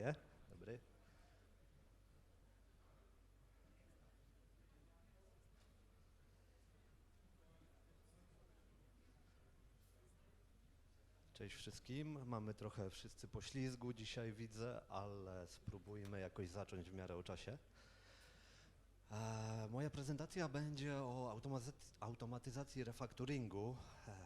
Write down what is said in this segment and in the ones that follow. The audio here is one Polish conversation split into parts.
Daję? Dobry. Cześć wszystkim. Mamy trochę wszyscy poślizgu dzisiaj widzę, ale spróbujmy jakoś zacząć w miarę o czasie. E, Moja prezentacja będzie o automatyz- automatyzacji refactoringu,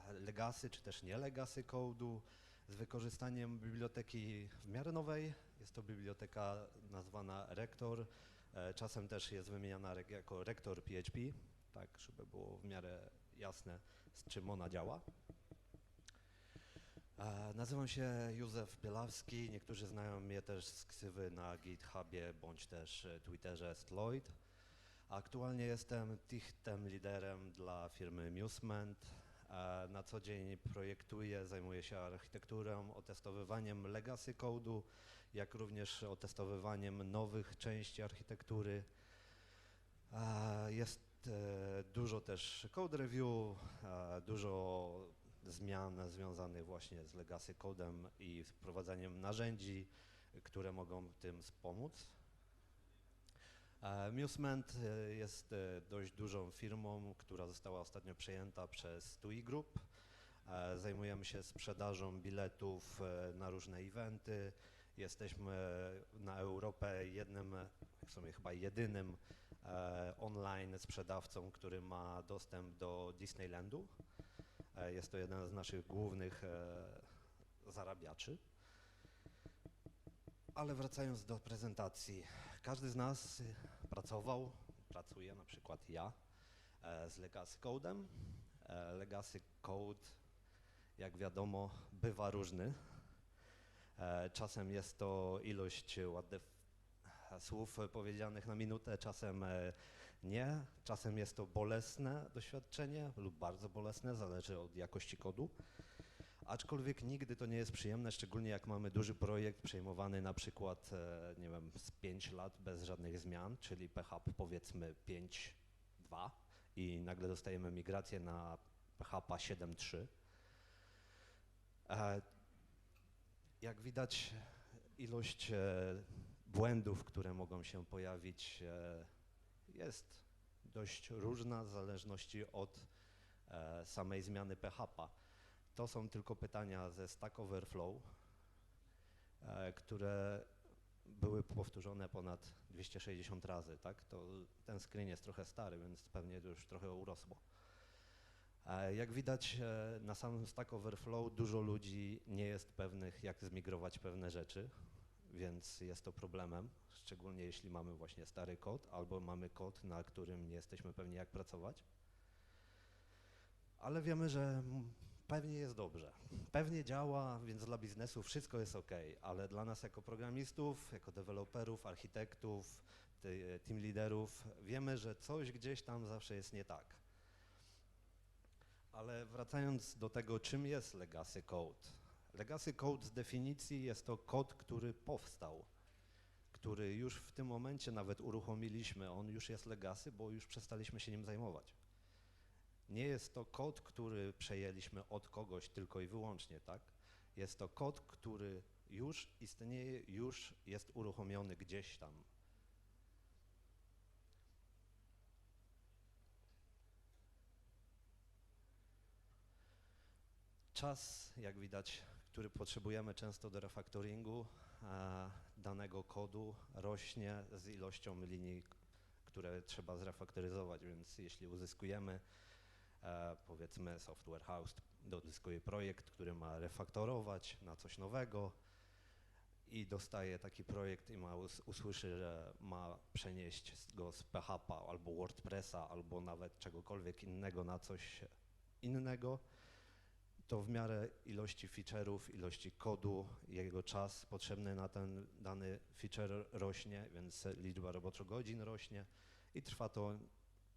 e, legacy czy też nie legacy code'u z wykorzystaniem biblioteki w miarę nowej. Jest to biblioteka nazwana Rector, e, czasem też jest wymieniana jako Rector PHP, tak żeby było w miarę jasne z czym ona działa. E, Nazywam się Józef Bielawski, niektórzy znają mnie też z ksywy na GitHubie bądź też e, Twitterze Stloid. Aktualnie jestem Tichtem liderem dla firmy Musement. E, Na co dzień projektuję, zajmuję się architekturą, otestowywaniem legacy code'u, jak również otestowywaniem nowych części architektury. E, Jest e, dużo też code review, dużo zmian związanych właśnie z legacy codem i wprowadzaniem narzędzi, które mogą tym wspomóc. E, Musement e, jest e, dość dużą firmą, która została ostatnio przejęta przez TUI Group. E, Zajmujemy się sprzedażą biletów na różne eventy. Jesteśmy na Europę jednym, w sumie chyba jedynym online sprzedawcą, który ma dostęp do Disneylandu. Jest to jeden z naszych głównych zarabiaczy. Ale wracając do prezentacji, każdy z nas y, pracował, pracuje, na przykład ja, e, z Legacy Code'em. E, Legacy Code, jak wiadomo, bywa różny. E, Czasem jest to ilość ładnych słów powiedzianych na minutę, czasem nie, czasem jest to bolesne doświadczenie lub bardzo bolesne, zależy od jakości kodu. Aczkolwiek nigdy to nie jest przyjemne, szczególnie jak mamy duży projekt przejmowany na przykład, e, nie wiem, z 5 lat bez żadnych zmian, czyli PHP powiedzmy 5.2 i nagle dostajemy migrację na PHP 7.3. E, Jak widać, ilość e, błędów, które mogą się pojawić, jest dość różna w zależności od samej zmiany PHP. To są tylko pytania ze Stack Overflow, e, które były powtórzone ponad 260 razy, tak? To ten screen jest trochę stary, więc pewnie już trochę urosło. E, Jak widać e, na samym Stack Overflow dużo ludzi nie jest pewnych, jak zmigrować pewne rzeczy, więc jest to problemem, szczególnie jeśli mamy właśnie stary kod albo mamy kod, na którym nie jesteśmy pewni, jak pracować. Ale wiemy, że pewnie jest dobrze. Pewnie działa, więc dla biznesu wszystko jest ok, ale dla nas jako programistów, jako deweloperów, architektów, team liderów wiemy, że coś gdzieś tam zawsze jest nie tak. Ale wracając do tego, czym jest legacy code. Legacy code z definicji jest to kod, który powstał, który już w tym momencie nawet uruchomiliśmy. On już jest legacy, bo już przestaliśmy się nim zajmować. Nie jest to kod, który przejęliśmy od kogoś tylko i wyłącznie, tak? Jest to kod, który już istnieje, już jest uruchomiony gdzieś tam. Czas, jak widać, który potrzebujemy często do refactoringu e, danego kodu rośnie z ilością linii, które trzeba zrefaktoryzować, więc jeśli uzyskujemy powiedzmy software house dozyskuje projekt, który ma refaktorować na coś nowego i dostaje taki projekt i ma us- usłyszy, że ma przenieść go z PHP albo WordPressa albo nawet czegokolwiek innego na coś innego, to w miarę ilości feature'ów, ilości kodu, jego czas potrzebny na ten dany feature rośnie, więc liczba roboczogodzin rośnie i trwa to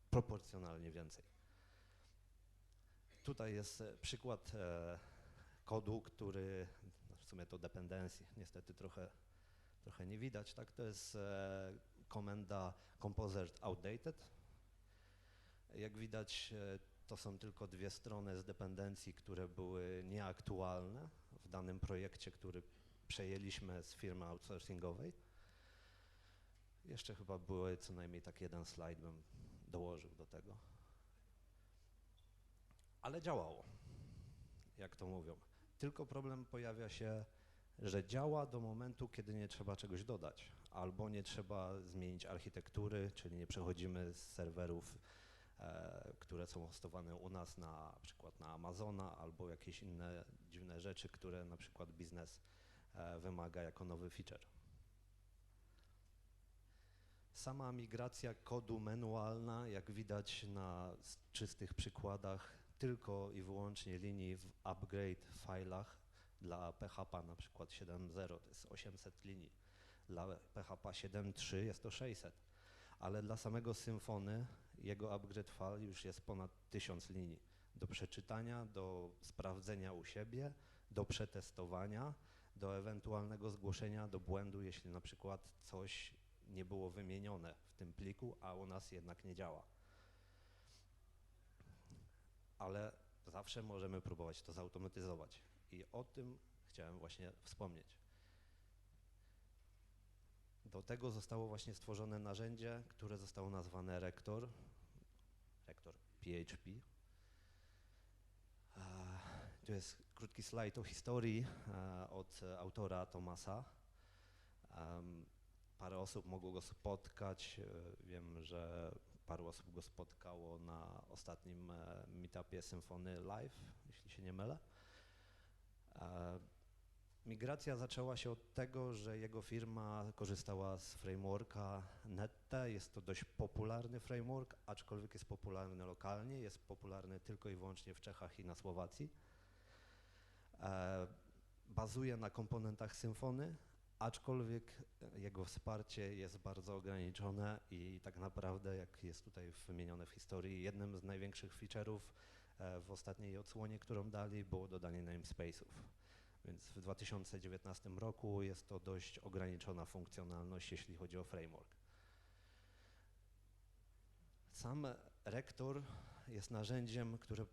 proporcjonalnie więcej. Tutaj jest e, przykład e, kodu, który, no w sumie to dependencji, niestety trochę, trochę nie widać, tak? To jest e, komenda composer outdated. Jak widać, to są tylko dwie strony z dependencji, które były nieaktualne w danym projekcie, który przejęliśmy z firmy outsourcingowej. Jeszcze chyba były co najmniej tak jeden slajd bym dołożył do tego. Ale działało, jak to mówią. Tylko problem pojawia się, że działa do momentu, kiedy nie trzeba czegoś dodać, albo nie trzeba zmienić architektury, czyli nie przechodzimy z serwerów, e, które są hostowane u nas na, przykład na Amazona, albo jakieś inne dziwne rzeczy, które na przykład biznes e, wymaga jako nowy feature. Sama migracja kodu manualna, jak widać na czystych przykładach, tylko i wyłącznie linii w upgrade filach dla PHP na przykład 7.0 to jest 800 linii, dla PHP 7.3 jest to 600, ale dla samego Symfony jego upgrade file już jest ponad 1000 linii. Do przeczytania, do sprawdzenia u siebie, do przetestowania, do ewentualnego zgłoszenia do błędu, jeśli na przykład coś nie było wymienione w tym pliku, a u nas jednak nie działa. Ale zawsze możemy próbować to zautomatyzować i o tym chciałem właśnie wspomnieć. Do tego zostało właśnie stworzone narzędzie, które zostało nazwane Rektor, Rektor PHP. Tu jest krótki slajd o historii od autora Tomasa. Parę osób mogło go spotkać. e, Wiem, że paru osób go spotkało na ostatnim e, meetupie Symfony Live, jeśli się nie mylę. E, Migracja zaczęła się od tego, że jego firma korzystała z frameworka Nette. Jest to dość popularny framework, aczkolwiek jest popularny lokalnie, jest popularny tylko i wyłącznie w Czechach i na Słowacji. E, bazuje na komponentach Symfony, aczkolwiek jego wsparcie jest bardzo ograniczone i tak naprawdę, jak jest tutaj wymienione w historii, jednym z największych feature'ów e, w ostatniej odsłonie, którą dali, było dodanie namespace'ów. Więc w 2019 roku jest to dość ograniczona funkcjonalność, jeśli chodzi o framework. Sam rektor jest narzędziem, które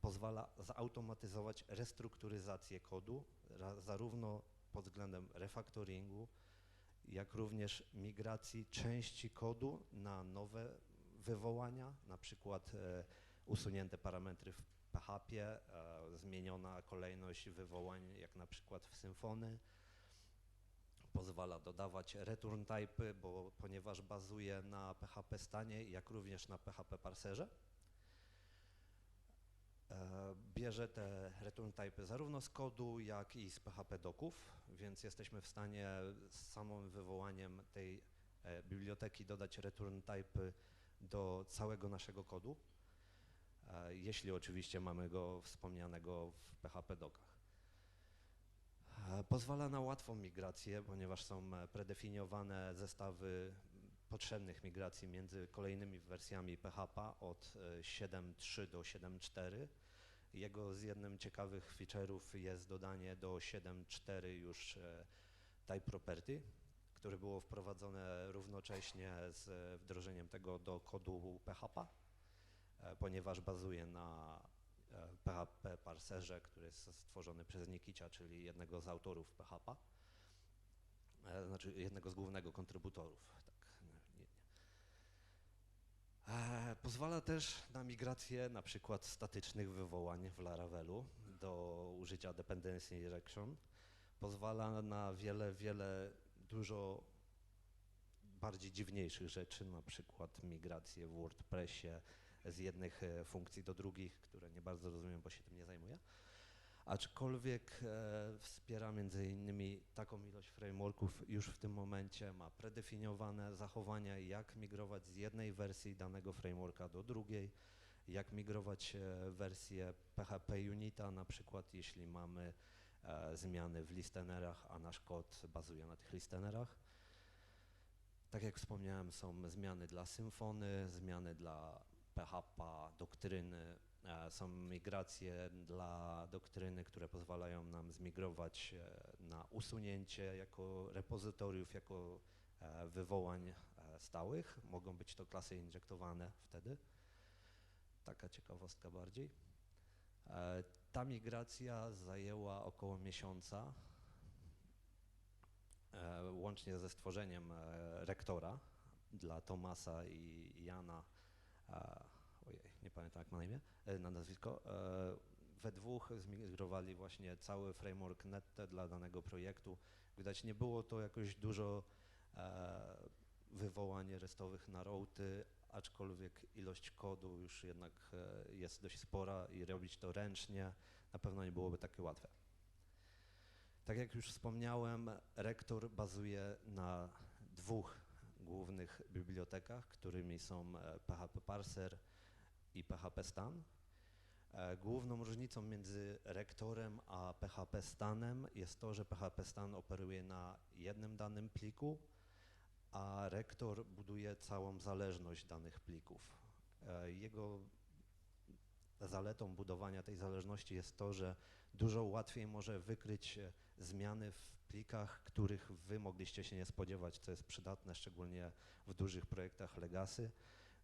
pozwala zautomatyzować restrukturyzację kodu, zarówno pod względem refactoringu, jak również migracji części kodu na nowe wywołania, na przykład e, usunięte parametry w PHP, e, zmieniona kolejność wywołań, jak na przykład w Symfony. Pozwala dodawać return typy, bo ponieważ bazuje na PHP stanie, jak również na PHP parserze. E, Bierze te return typy zarówno z kodu, jak i z PHP doków, więc jesteśmy w stanie z samym wywołaniem tej e, biblioteki dodać return typy do całego naszego kodu, e, jeśli oczywiście mamy go wspomnianego w PHP dokach. Pozwala na łatwą migrację, ponieważ są predefiniowane zestawy potrzebnych migracji między kolejnymi wersjami PHP od e, 7.3 do 7.4. Jego z jednym ciekawych feature'ów jest dodanie do 7.4 już e, type property, które było wprowadzone równocześnie z e, wdrożeniem tego do kodu PHP, e, ponieważ bazuje na e, PHP parserze, który jest stworzony przez Nikicia, czyli jednego z autorów PHP, e, znaczy jednego z głównego kontrybutorów. Tak, nie, nie. E, Pozwala też na migrację na przykład statycznych wywołań w Laravelu do użycia dependency injection. Pozwala na wiele, wiele dużo bardziej dziwniejszych rzeczy, na przykład migrację w WordPressie z jednych e, funkcji do drugich, które nie bardzo rozumiem, bo się tym nie zajmuję. Aczkolwiek e, wspiera między innymi taką ilość frameworków już w tym momencie, ma predefiniowane zachowania, jak migrować z jednej wersji danego frameworka do drugiej, jak migrować e, wersję PHP Unita, na przykład jeśli mamy e, zmiany w listenerach, a nasz kod bazuje na tych listenerach. Tak jak wspomniałem, są zmiany dla Symfony, zmiany dla PHP, doktryny, są migracje dla doktryny, które pozwalają nam zmigrować e, na usunięcie jako repozytoriów, jako e, wywołań e, stałych. Mogą być to klasy injektowane wtedy. Taka ciekawostka bardziej. E, Ta migracja zajęła około miesiąca. e, łącznie ze stworzeniem e, rektora dla Tomasa i Jana, e, ojej, nie pamiętam jak ma na imię, e, na nazwisko, e, we dwóch zmigrowali właśnie cały framework Nette dla danego projektu. Widać, nie było to jakoś dużo e, wywołań restowych na routy, aczkolwiek ilość kodu już jednak jest dość spora i robić to ręcznie na pewno nie byłoby takie łatwe. Tak jak już wspomniałem, rektor bazuje na dwóch głównych bibliotekach, którymi są PHP Parser i PHP Stan. E, Główną różnicą między rektorem a PHP Stanem jest to, że PHP Stan operuje na jednym danym pliku, a rektor buduje całą zależność danych plików. E, Jego zaletą budowania tej zależności jest to, że dużo łatwiej może wykryć e, zmiany w plikach, których wy mogliście się nie spodziewać, co jest przydatne szczególnie w dużych projektach legacy,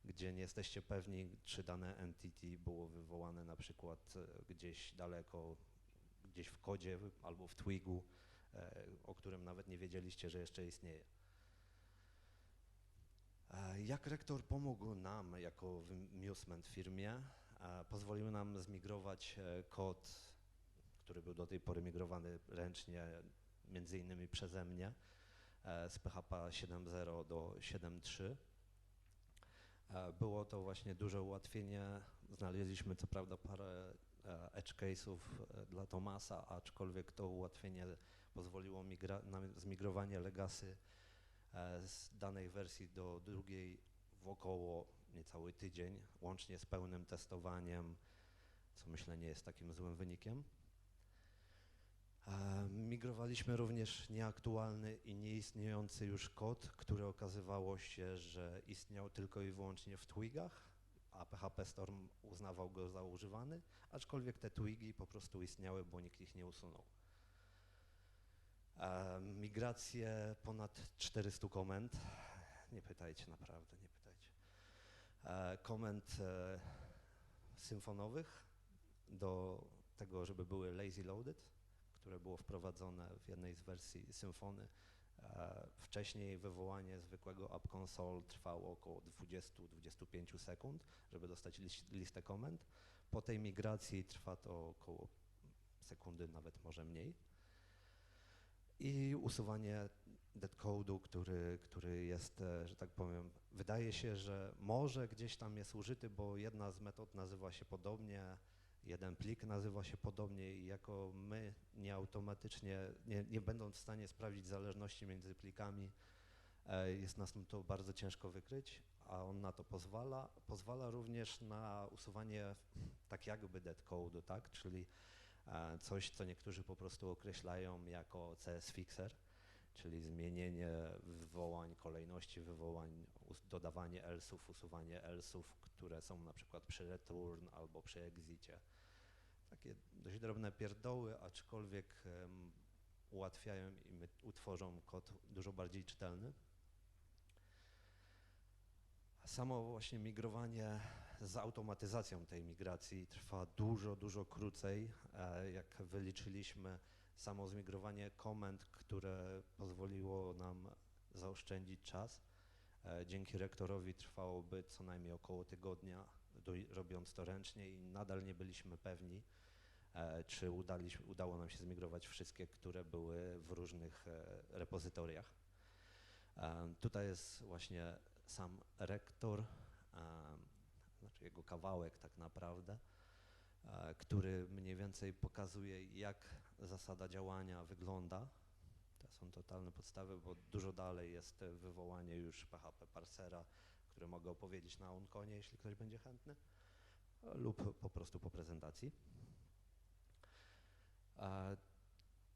gdzie nie jesteście pewni, czy dane entity było wywołane na przykład e, gdzieś daleko, gdzieś w kodzie albo w twigu, e, o którym nawet nie wiedzieliście, że jeszcze istnieje. E, Jak rektor pomógł nam jako Musement firmie? Pozwolił nam zmigrować kod, który był do tej pory migrowany ręcznie, między innymi przeze mnie, z PHP 7.0 do 7.3. E, Było to właśnie duże ułatwienie. Znaleźliśmy co prawda parę e, edge case'ów e, dla Tomasa, aczkolwiek to ułatwienie pozwoliło na zmigrowanie legacy e, z danej wersji do drugiej w około niecały tydzień, łącznie z pełnym testowaniem, co myślę nie jest takim złym wynikiem. Migrowaliśmy również nieaktualny i nieistniejący już kod, który okazywało się, że istniał tylko i wyłącznie w twigach, a PHP Storm uznawał go za używany, aczkolwiek te twigi po prostu istniały, bo nikt ich nie usunął. Migracje ponad 400 komend. Nie pytajcie, naprawdę, nie pytajcie. Komend e, symfonowych do tego, żeby były lazy loaded, które było wprowadzone w jednej z wersji symfony. E, Wcześniej wywołanie zwykłego app console trwało około 20-25 sekund, żeby dostać lis- listę komend. Po tej migracji trwa to około sekundy, nawet może mniej. I usuwanie deadcode'u, który, który jest, e, że tak powiem, wydaje się, że może gdzieś tam jest użyty, bo jedna z metod nazywa się podobnie, jeden plik nazywa się podobnie i jako my nie automatycznie, nie, nie będąc w stanie sprawdzić zależności między plikami, e, jest nas to bardzo ciężko wykryć, a on na to pozwala. Pozwala również na usuwanie tak jakby deadcode'u, tak, czyli e, coś, co niektórzy po prostu określają jako CS fixer, czyli zmienienie wywołań, kolejności wywołań, dodawanie else'ów, usuwanie else'ów, które są na przykład przy return albo przy exicie. Takie dość drobne pierdoły, aczkolwiek em, ułatwiają i utworzą kod dużo bardziej czytelny. Samo właśnie migrowanie z automatyzacją tej migracji trwa dużo, dużo krócej. E, Jak wyliczyliśmy, samo zmigrowanie komend, które pozwoliło nam zaoszczędzić czas, e, dzięki rektorowi trwałoby co najmniej około tygodnia, robiąc to ręcznie i nadal nie byliśmy pewni, e, czy udało nam się zmigrować wszystkie, które były w różnych e, repozytoriach. Tutaj jest właśnie sam rektor, znaczy jego kawałek tak naprawdę, który mniej więcej pokazuje, jak zasada działania wygląda. To są totalne podstawy, bo dużo dalej jest wywołanie już PHP parsera, które mogę opowiedzieć na onkonie, jeśli ktoś będzie chętny, lub po prostu po prezentacji.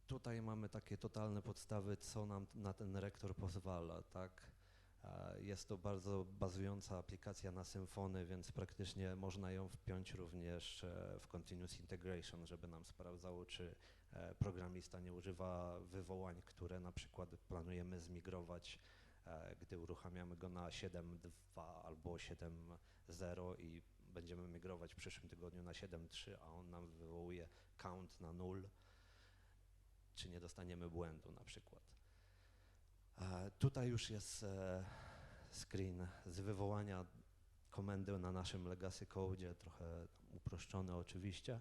Tutaj mamy takie totalne podstawy, co nam na ten rektor pozwala, tak? Jest to bardzo bazująca aplikacja na Symfony, więc praktycznie można ją wpiąć również e, w Continuous Integration, żeby nam sprawdzało, czy programista nie używa wywołań, które na przykład planujemy zmigrować, e, gdy uruchamiamy go na 7.2 albo 7.0 i będziemy migrować w przyszłym tygodniu na 7.3, a on nam wywołuje count na 0, czy nie dostaniemy błędu na przykład. E, Tutaj już jest e, screen z wywołania komendy na naszym legacy code, trochę uproszczone oczywiście.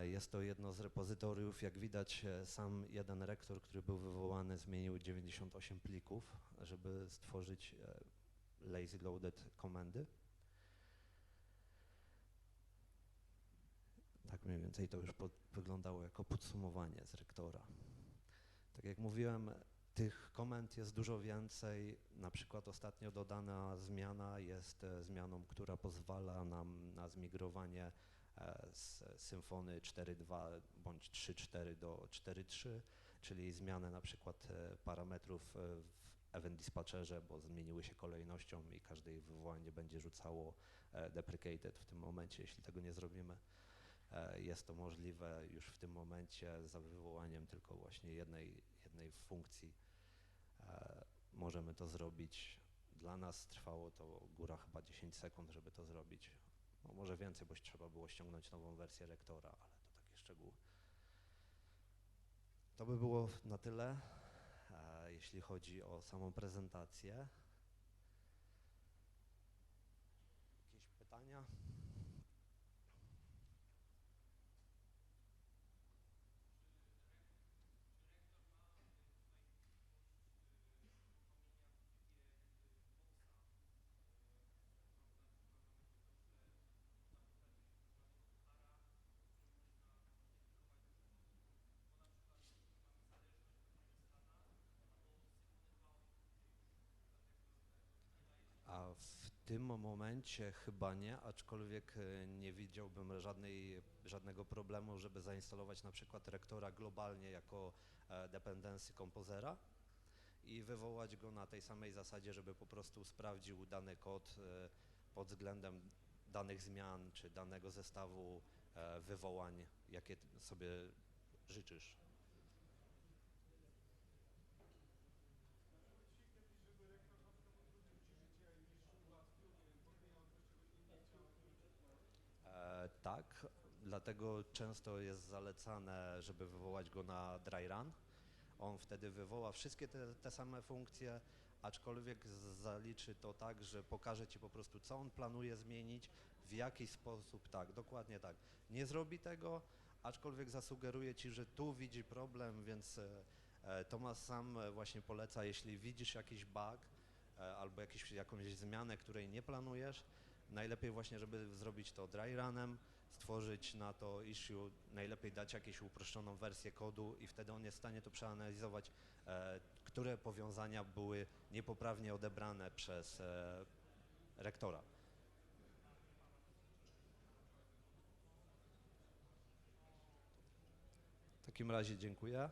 Jest to jedno z repozytoriów. Jak widać, e, sam jeden rektor, który był wywołany, zmienił 98 plików, żeby stworzyć e, lazy loaded komendy. Tak mniej więcej to już pod, wyglądało jako podsumowanie z rektora. Tak jak mówiłem, tych komend jest dużo więcej. Na przykład ostatnio dodana zmiana jest e, zmianą, która pozwala nam na zmigrowanie z Symfony 4.2 bądź 3.4 do 4.3, czyli zmianę na przykład e, parametrów e, w event dispatcherze, bo zmieniły się kolejnością i każde ich wywołanie będzie rzucało e, deprecated w tym momencie, jeśli tego nie zrobimy. Jest to możliwe już w tym momencie za wywołaniem tylko właśnie jednej, jednej funkcji. Możemy to zrobić. Dla nas trwało to góra chyba 10 sekund, żeby to zrobić. No może więcej, bo trzeba było ściągnąć nową wersję rektora, ale to takie szczegóły. To by było na tyle, e, jeśli chodzi o samą prezentację. Jakieś pytania? A w tym momencie chyba nie, aczkolwiek e, nie widziałbym żadnej, żadnego problemu, żeby zainstalować na przykład rektora globalnie jako e, dependency kompozera i wywołać go na tej samej zasadzie, żeby po prostu sprawdził dany kod e, pod względem danych zmian czy danego zestawu wywołań, jakie sobie życzysz. E, tak, dlatego często jest zalecane, żeby wywołać go na dry run. On wtedy wywoła wszystkie te, te same funkcje, aczkolwiek zaliczy to tak, że pokaże ci po prostu, co on planuje zmienić, w jaki sposób, tak, dokładnie tak. Nie zrobi tego, aczkolwiek zasugeruje ci, że tu widzi problem, więc e, e, Tomasz sam e, właśnie poleca, jeśli widzisz jakiś bug albo jakiś, jakąś zmianę, której nie planujesz, Najlepiej właśnie, żeby zrobić to dry runem, stworzyć na to issue, najlepiej dać jakąś uproszczoną wersję kodu i wtedy on jest w stanie to przeanalizować, e, które powiązania były niepoprawnie odebrane przez e, rektora. W takim razie dziękuję.